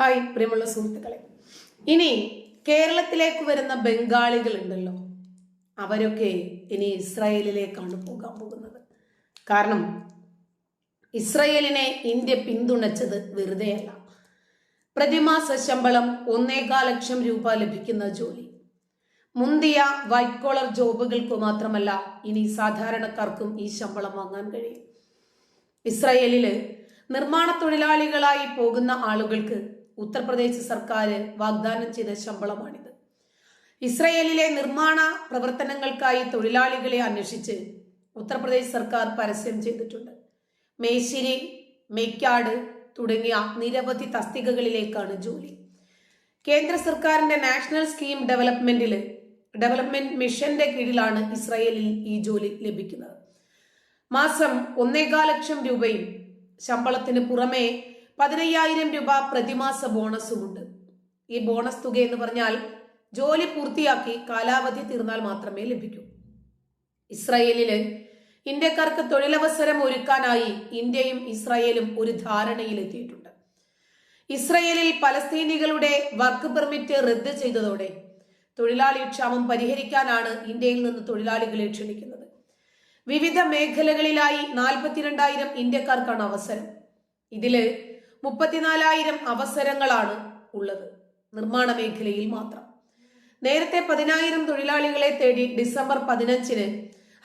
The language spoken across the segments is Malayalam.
ഹായ് പ്രിയമുള്ള സുഹൃത്തുക്കളെ. ഇനി കേരളത്തിലേക്ക് വരുന്ന ബംഗാളികൾ ഉണ്ടല്ലോ അവരൊക്കെ ഇനി ഇസ്രായേലിലേക്കാണ് പോകാൻ പോകുന്നത്. കാരണം ഇസ്രയേലിനെ ഇന്ത്യ പിന്തുണച്ചത് വെറുതെയല്ല പ്രതിമാസ ശമ്പളം ഒന്നേകാൽ ലക്ഷം രൂപ ലഭിക്കുന്ന ജോലി. മുന്തിയ വൈറ്റ് കോളർ ജോബുകൾക്ക് മാത്രമല്ല ഇനി സാധാരണക്കാർക്കും ഈ ശമ്പളം വാങ്ങാൻ കഴിയും. ഇസ്രയേലിൽ നിർമ്മാണ തൊഴിലാളികളായി പോകുന്ന ആളുകൾക്ക് ഉത്തർപ്രദേശ് സർക്കാർ വാഗ്ദാനം ചെയ്ത ശമ്പളമാണിത്. ഇസ്രയേലിലെ നിർമ്മാണ പ്രവർത്തനങ്ങൾക്കായി തൊഴിലാളികളെ അന്വേഷിച്ച് ഉത്തർപ്രദേശ് സർക്കാർ പരസ്യം ചെയ്തിട്ടുണ്ട്. മേശിരി മെയ്ക്കാട് തുടങ്ങിയ നിരവധി തസ്തികകളിലേക്കാണ് ജോലി. കേന്ദ്ര സർക്കാരിന്റെ നാഷണൽ സ്കീം ഡെവലപ്മെന്റിൽ ഡെവലപ്മെന്റ് മിഷന്റെ കീഴിലാണ് ഇസ്രയേലിൽ ഈ ജോലി ലഭിക്കുന്നത്. മാസം ഒന്നേകാൽ ലക്ഷം രൂപയും ശമ്പളത്തിന് പുറമെ പതിനയ്യായിരം രൂപ പ്രതിമാസ ബോണസുമുണ്ട്. ഈ ബോണസ് തുക എന്ന് പറഞ്ഞാൽ ജോലി പൂർത്തിയാക്കി കാലാവധി തീർന്നാൽ മാത്രമേ ലഭിക്കൂ. ഇസ്രയേലിൽ ഇന്ത്യക്കാർക്ക് തൊഴിലവസരം ഒരുക്കാനായി ഇന്ത്യയും ഇസ്രായേലും ഒരു ധാരണയിലെത്തിയിട്ടുണ്ട്. ഇസ്രയേലിൽ പലസ്തീനികളുടെ വർക്ക് പെർമിറ്റ് റദ്ദ് ചെയ്തതോടെ തൊഴിലാളി ക്ഷാമം പരിഹരിക്കാനാണ് ഇന്ത്യയിൽ നിന്ന് തൊഴിലാളികളെ ക്ഷണിക്കുന്നത്. വിവിധ മേഖലകളിലായി നാൽപ്പത്തിരണ്ടായിരം ഇന്ത്യക്കാർക്കാണ് അവസരം. ഇതിൽ മുപ്പത്തിനാലായിരം അവസരങ്ങളാണ് ഉള്ളത്. നിർമ്മാണ മേഖലയിൽ മാത്രം. നേരത്തെ പതിനായിരം തൊഴിലാളികളെ തേടി ഡിസംബർ പതിനഞ്ചിന്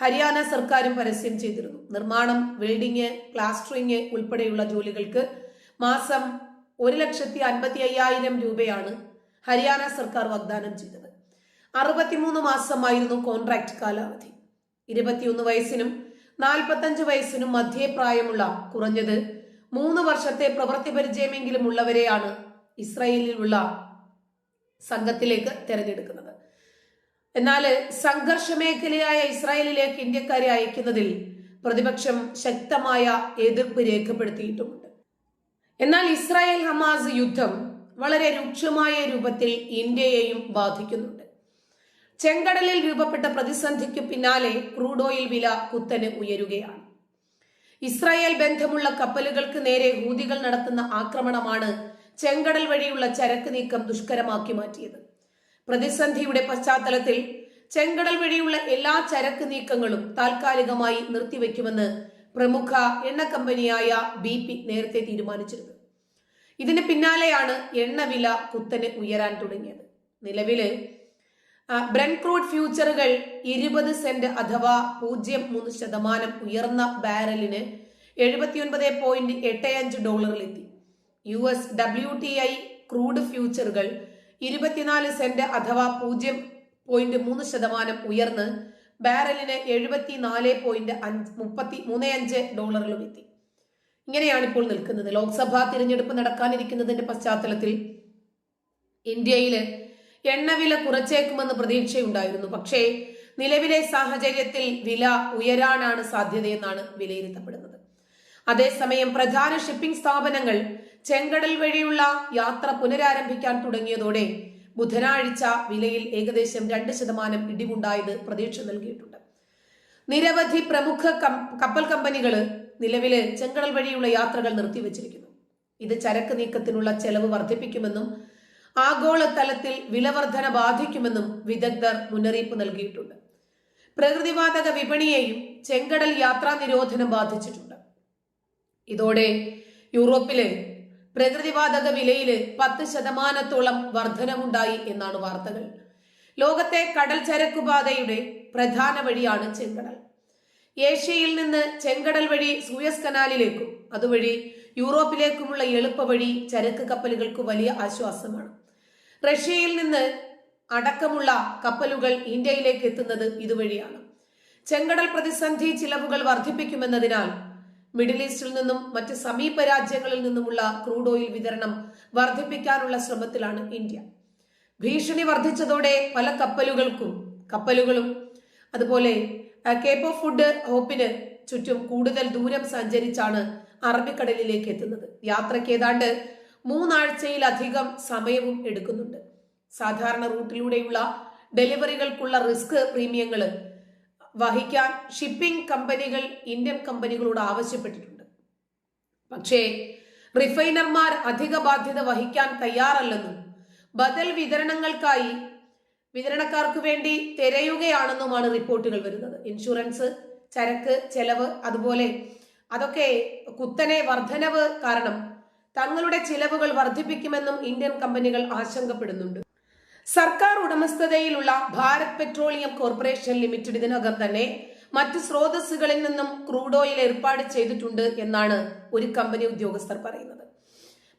ഹരിയാന സർക്കാരും പരസ്യം ചെയ്തിരുന്നു. നിർമ്മാണം വെൽഡിങ് പ്ലാസ്റ്ററിങ് ഉൾപ്പെടെയുള്ള ജോലികൾക്ക് മാസം ഒരു ലക്ഷത്തി അൻപത്തി അയ്യായിരം രൂപയാണ് ഹരിയാന സർക്കാർ വാഗ്ദാനം ചെയ്തത്. അറുപത്തിമൂന്ന് മാസമായിരുന്നു കോൺട്രാക്ട് കാലാവധി. ഇരുപത്തിയൊന്ന് വയസ്സിനും നാൽപ്പത്തഞ്ച് വയസ്സിനും മധ്യേ പ്രായമുള്ള കുറഞ്ഞത് മൂന്ന് വർഷത്തെ പ്രവൃത്തി പരിചയമെങ്കിലും ഉള്ളവരെയാണ് ഇസ്രയേലിലുള്ള സംഘത്തിലേക്ക് തിരഞ്ഞെടുക്കുന്നത്. എന്നാൽ സംഘർഷ മേഖലയായ ഇസ്രായേലിലേക്ക് ഇന്ത്യക്കാരെ അയക്കുന്നതിൽ പ്രതിപക്ഷം ശക്തമായ എതിർപ്പ് രേഖപ്പെടുത്തിയിട്ടുമുണ്ട്. എന്നാൽ ഇസ്രായേൽ ഹമാസ് യുദ്ധം വളരെ രൂക്ഷമായ രൂപത്തിൽ ഇന്ത്യയെയും ബാധിക്കുന്നുണ്ട്. ചെങ്കടലിൽ രൂപപ്പെട്ട പ്രതിസന്ധിക്ക് പിന്നാലെ ക്രൂഡ് ഓയിൽ വില കുത്തന് ഉയരുകയാണ്. ഇസ്രായേൽ ബന്ധമുള്ള കപ്പലുകൾക്ക് നേരെ ഹൂതികൾ നടത്തുന്ന ആക്രമണമാണ് ചെങ്കടൽ വഴിയുള്ള ചരക്ക് നീക്കം ദുഷ്കരമാക്കി മാറ്റിയത്. പ്രതിസന്ധിയുടെ പശ്ചാത്തലത്തിൽ ചെങ്കടൽ വഴിയുള്ള എല്ലാ ചരക്ക് നീക്കങ്ങളും താൽക്കാലികമായി നിർത്തിവെക്കുമെന്ന് പ്രമുഖ എണ്ണ കമ്പനിയായ ബി പി നേരത്തെ തീരുമാനിച്ചിരുന്നു. ഇതിന് പിന്നാലെയാണ് എണ്ണവില കുത്തനെ ഉയരാൻ തുടങ്ങിയത്. നിലവിൽ ബ്രൻ ക്രൂഡ് ഫ്യൂച്ചറുകൾ ഇരുപത് സെന്റ് അഥവാ പൂജ്യം മൂന്ന് ശതമാനം ഉയർന്ന ബാരലിന് എഴുപത്തിയൊൻപത് പോയിന്റ് എട്ട് അഞ്ച് ഡോളറിലെത്തി U S W T I crude ഫ്യൂച്ചറുകൾ ഇരുപത്തിനാല് സെന്റ് അഥവാ പൂജ്യം പോയിന്റ് മൂന്ന് ശതമാനം ഉയർന്ന് ബാരലിന് എഴുപത്തിനാല് പോയിന്റ് അഞ്ച് മുപ്പത്തി മൂന്ന് അഞ്ച് ഡോളറിലും എത്തി. ഇങ്ങനെയാണ് ഇപ്പോൾ നിൽക്കുന്നത്. ലോക്സഭാ തിരഞ്ഞെടുപ്പ് നടക്കാനിരിക്കുന്നതിന്റെ പശ്ചാത്തലത്തിൽ ഇന്ത്യയിൽ എണ്ണവില കുറച്ചേക്കുമെന്ന് പ്രതീക്ഷയുണ്ടായിരുന്നു. പക്ഷേ നിലവിലെ സാഹചര്യത്തിൽ വില ഉയരാനാണ് സാധ്യതയെന്നാണ് വിലയിരുത്തപ്പെടുന്നത്. അതേസമയം പ്രധാന ഷിപ്പിംഗ് സ്ഥാപനങ്ങൾ ചെങ്കടൽ വഴിയുള്ള യാത്ര പുനരാരംഭിക്കാൻ തുടങ്ങിയതോടെ ബുധനാഴ്ച വിലയിൽ ഏകദേശം രണ്ട് ശതമാനം ഇടിവുണ്ടായത് പ്രതീക്ഷ നൽകിയിട്ടുണ്ട്. നിരവധി പ്രമുഖ കപ്പൽ കമ്പനികൾ നിലവിൽ ചെങ്കടൽ വഴിയുള്ള യാത്രകൾ നിർത്തിവച്ചിരിക്കുന്നു. ഇത് ചരക്ക് നീക്കത്തിനുള്ള ചെലവ് വർദ്ധിപ്പിക്കുമെന്നും ആഗോളതലത്തിൽ വിലവർധന ബാധിക്കുമെന്നും വിദഗ്ധർ മുന്നറിയിപ്പ് നൽകിയിട്ടുണ്ട്. പ്രകൃതിവാതക വിപണിയെയും ചെങ്കടൽ യാത്രാ നിരോധനം ബാധിച്ചിട്ടുണ്ട്. ഇതോടെ യൂറോപ്പിലെ പ്രകൃതിവാതക വിലയിൽ പത്ത് ശതമാനത്തോളം വർധനമുണ്ടായി എന്നാണ് വാർത്തകൾ. ലോകത്തെ കടൽ ചരക്കുപാതയുടെ പ്രധാന വഴിയാണ് ചെങ്കടൽ. ഏഷ്യയിൽ നിന്ന് ചെങ്കടൽ വഴി സൂയസ് കനാലിലേക്കും അതുവഴി യൂറോപ്പിലേക്കുമുള്ള എളുപ്പവഴി ചരക്ക് കപ്പലുകൾക്ക് വലിയ ആശ്വാസമാണ്. റഷ്യയിൽ നിന്ന് അടക്കമുള്ള കപ്പലുകൾ ഇന്ത്യയിലേക്ക് എത്തുന്നത് ഇതുവഴിയാണ്. ചെങ്കടൽ പ്രതിസന്ധി ചിലവുകൾ വർദ്ധിപ്പിക്കുമെന്നതിനാൽ മിഡിൽ ഈസ്റ്റിൽ നിന്നും മറ്റ് സമീപ രാജ്യങ്ങളിൽ നിന്നുമുള്ള ക്രൂഡ് ഓയിൽ വിതരണം വർദ്ധിപ്പിക്കാനുള്ള ശ്രമത്തിലാണ് ഇന്ത്യ. ഭീഷണി വർദ്ധിച്ചതോടെ പല കപ്പലുകൾക്കും കപ്പലുകളും അതുപോലെ കേപ്പ് ഓഫ് ഫുഡ് ഹോപ്പിന് ചുറ്റും കൂടുതൽ ദൂരം സഞ്ചരിച്ചാണ് അറബിക്കടലിലേക്ക് എത്തുന്നത്. യാത്രയ്ക്ക് ഏതാണ്ട് മൂന്നാഴ്ചയിലധികം സമയവും എടുക്കുന്നുണ്ട്. സാധാരണ റൂട്ടിലൂടെയുള്ള ഡെലിവറികൾക്കുള്ള റിസ്ക് പ്രീമിയങ്ങൾ വഹിക്കാൻ ഷിപ്പിംഗ് കമ്പനികൾ ഇന്ത്യൻ കമ്പനികളോട് ആവശ്യപ്പെട്ടിട്ടുണ്ട്. പക്ഷേ റിഫൈനർമാർ അധിക ബാധ്യത വഹിക്കാൻ തയ്യാറല്ലെന്നും ബദൽ വിതരണങ്ങൾക്കായി വിതരണക്കാർക്ക് വേണ്ടി തിരയുകയാണെന്നുമാണ് റിപ്പോർട്ടുകൾ വരുന്നത്. ഇൻഷുറൻസ് ചരക്ക് ചെലവ് അതുപോലെ അതൊക്കെ കുത്തനെ വർധനവ് കാരണം തങ്ങളുടെ ചിലവുകൾ വർദ്ധിപ്പിക്കുമെന്നും ഇന്ത്യൻ കമ്പനികൾ ആശങ്കപ്പെടുന്നുണ്ട്. സർക്കാർ ഉടമസ്ഥതയിലുള്ള ഭാരത് പെട്രോളിയം കോർപ്പറേഷൻ ലിമിറ്റഡ് ഇതിനകം തന്നെ മറ്റ് സ്രോതസ്സുകളിൽ നിന്നും ക്രൂഡ് ഓയിൽ ഏർപ്പാട് ചെയ്തിട്ടുണ്ട് എന്നാണ് ഒരു കമ്പനി ഉദ്യോഗസ്ഥർ പറയുന്നത്.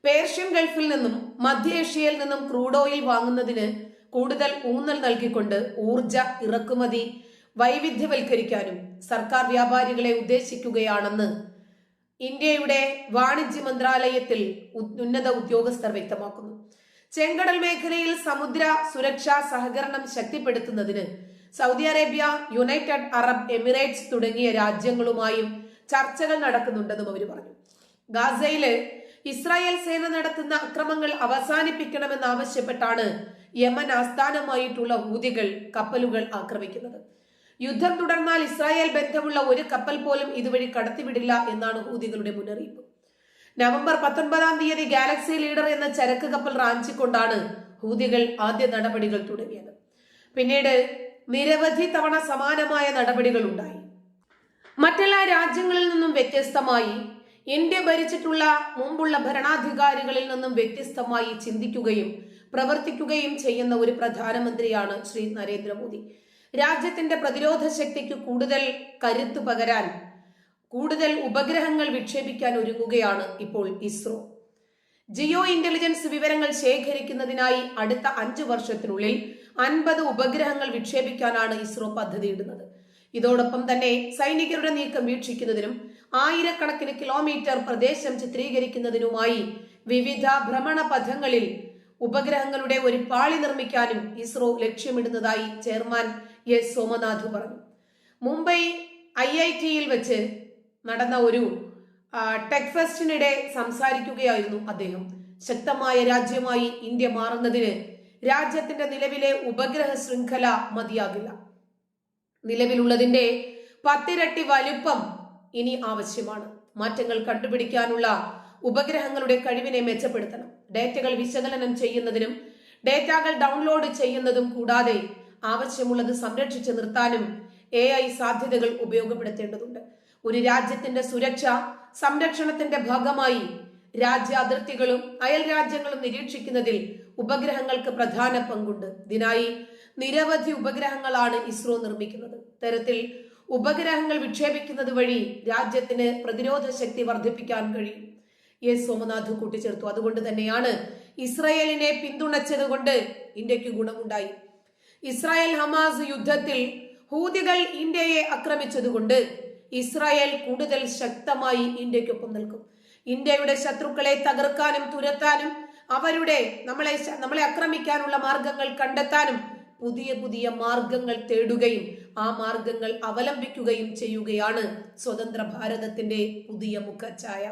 പേർഷ്യൻ ഗൾഫിൽ നിന്നും മധ്യേഷ്യയിൽ നിന്നും ക്രൂഡ് ഓയിൽ വാങ്ങുന്നതിന് കൂടുതൽ ഊന്നൽ നൽകിക്കൊണ്ട് ഊർജ ഇറക്കുമതി വൈവിധ്യവൽക്കരിക്കാനും സർക്കാർ വ്യാപാരികളെ ഉദ്ദേശിക്കുകയാണെന്ന് ഇന്ത്യയുടെ വാണിജ്യ മന്ത്രാലയത്തിൽ ഉന്നത ഉദ്യോഗസ്ഥർ വ്യക്തമാക്കുന്നു. ചെങ്കടൽ മേഖലയിൽ സമുദ്ര സുരക്ഷാ സഹകരണം ശക്തിപ്പെടുത്തുന്നതിന് Saudi Arabia United Arab Emirates തുടങ്ങിയ രാജ്യങ്ങളുമായും ചർച്ചകൾ നടക്കുന്നുണ്ടെന്നും അവർ പറഞ്ഞു. ഗാസയിൽ ഇസ്രായേൽ സേന നടത്തുന്ന അക്രമങ്ങൾ അവസാനിപ്പിക്കണമെന്നാവശ്യപ്പെട്ടാണ് യമൻ ആസ്ഥാനമായിട്ടുള്ള ഹൂതികൾ കപ്പലുകൾ ആക്രമിക്കുന്നത്. യുദ്ധം തുടർന്നാൽ ഇസ്രായേൽ ബന്ധമുള്ള ഒരു കപ്പൽ പോലും ഇതുവഴി കടത്തിവിടില്ല എന്നാണ് ഹൂതികളുടെ മുന്നറിയിപ്പ്. നവംബർ പത്തൊൻപതാം തീയതി ഗാലക്സി ലീഡർ എന്ന ചരക്ക് കപ്പൽ റാഞ്ചിക്കൊണ്ടാണ് ഹൂതികൾ ആദ്യ നടപടികൾ തുടങ്ങിയത്. പിന്നീട് നിരവധി തവണ സമാനമായ നടപടികൾ ഉണ്ടായി. മറ്റെല്ലാ രാജ്യങ്ങളിൽ നിന്നും വ്യത്യസ്തമായി ഇന്ത്യ ഭരിച്ചിട്ടുള്ള മുമ്പുള്ള ഭരണാധികാരികളിൽ നിന്നും വ്യത്യസ്തമായി ചിന്തിക്കുകയും പ്രവർത്തിക്കുകയും ചെയ്യുന്ന ഒരു പ്രധാനമന്ത്രിയാണ് ശ്രീ നരേന്ദ്രമോദി. രാജ്യത്തിന്റെ പ്രതിരോധ ശക്തിക്ക് കൂടുതൽ കരുത്തു പകരാൻ കൂടുതൽ ഉപഗ്രഹങ്ങൾ വിക്ഷേപിക്കാൻ ഒരുങ്ങുകയാണ് ഇപ്പോൾ ഇസ്രോ. ജിയോ ഇന്റലിജൻസ് വിവരങ്ങൾ ശേഖരിക്കുന്നതിനായി അടുത്ത അഞ്ചു വർഷത്തിനുള്ളിൽ അൻപത് ഉപഗ്രഹങ്ങൾ വിക്ഷേപിക്കാനാണ് ഇസ്രോ പദ്ധതിയിടുന്നത്. ഇതോടൊപ്പം തന്നെ സൈനികരുടെ നീക്കം വീക്ഷിക്കുന്നതിനും ആയിരക്കണക്കിന് കിലോമീറ്റർ പ്രദേശം ചിത്രീകരിക്കുന്നതിനുമായി വിവിധ ഭ്രമണ പഥങ്ങളിൽ ഉപഗ്രഹങ്ങളുടെ ഒരു പാളി നിർമ്മിക്കാനും ഇസ്രോ ലക്ഷ്യമിടുന്നതായി ചെയർമാൻ എസ് സോമനാഥ് പറഞ്ഞു. മുംബൈ ഐ ഐ ടിയിൽ വെച്ച് നടന്ന ഒരു ടെക് ഫെസ്റ്റിനിടെ സംസാരിക്കുകയായിരുന്നു അദ്ദേഹം. ശക്തമായ രാജ്യമായി ഇന്ത്യ മാറുന്നതിന് രാജ്യത്തിന്റെ നിലവിലെ ഉപഗ്രഹ ശൃംഖല മതിയാകില്ല. നിലവിലുള്ളതിന്റെ പത്തിരട്ടി വലുപ്പം ഇനി ആവശ്യമാണ്. മാറ്റങ്ങൾ കണ്ടുപിടിക്കാനുള്ള ഉപഗ്രഹങ്ങളുടെ കഴിവിനെ മെച്ചപ്പെടുത്തണം. ഡേറ്റകൾ വിശകലനം ചെയ്യുന്നതിനും ഡേറ്റകൾ ഡൗൺലോഡ് ചെയ്യുന്നതും കൂടാതെ ആവശ്യമുള്ളത് സംരക്ഷിച്ചു നിർത്താനും എ ഐ സാധ്യതകൾ ഉപയോഗപ്പെടുത്തേണ്ടതുണ്ട്. ഒരു രാജ്യത്തിന്റെ സുരക്ഷ സംരക്ഷണത്തിന്റെ ഭാഗമായി രാജ്യ അതിർത്തികളും അയൽ രാജ്യങ്ങളും നിരീക്ഷിക്കുന്നതിൽ ഉപഗ്രഹങ്ങൾക്ക് പ്രധാന പങ്കുണ്ട്. ഇതിനായി നിരവധി ഉപഗ്രഹങ്ങളാണ് ഇസ്രോ നിർമ്മിക്കുന്നത്. തരത്തിൽ ഉപഗ്രഹങ്ങൾ വിക്ഷേപിക്കുന്നത് വഴി രാജ്യത്തിന് പ്രതിരോധ ശക്തി വർദ്ധിപ്പിക്കാൻ കഴിയും. എസ് സോമനാഥ് കൂട്ടിച്ചേർത്തു. അതുകൊണ്ട് തന്നെയാണ് ഇസ്രയേലിനെ പിന്തുണച്ചത് കൊണ്ട് ഇന്ത്യയ്ക്ക് ഗുണമുണ്ടായി. ഇസ്രായേൽ ഹമാസ് യുദ്ധത്തിൽ ഹൂതികൾ ഇന്ത്യയെ ആക്രമിച്ചതുകൊണ്ട് ഇസ്രായേൽ കൂടുതൽ ശക്തമായി ഇന്ത്യക്കൊപ്പം നിൽക്കും. ഇന്ത്യയുടെ ശത്രുക്കളെ തകർക്കാനും തുരത്താനും അവരുടെ നമ്മളെ നമ്മളെ ആക്രമിക്കാനുള്ള മാർഗങ്ങൾ കണ്ടെത്താനും പുതിയ പുതിയ മാർഗങ്ങൾ തേടുകയും ആ മാർഗങ്ങൾ അവലംബിക്കുകയും ചെയ്യുകയാണ് സ്വതന്ത്ര ഭാരതത്തിന്റെ പുതിയ മുഖഛായ.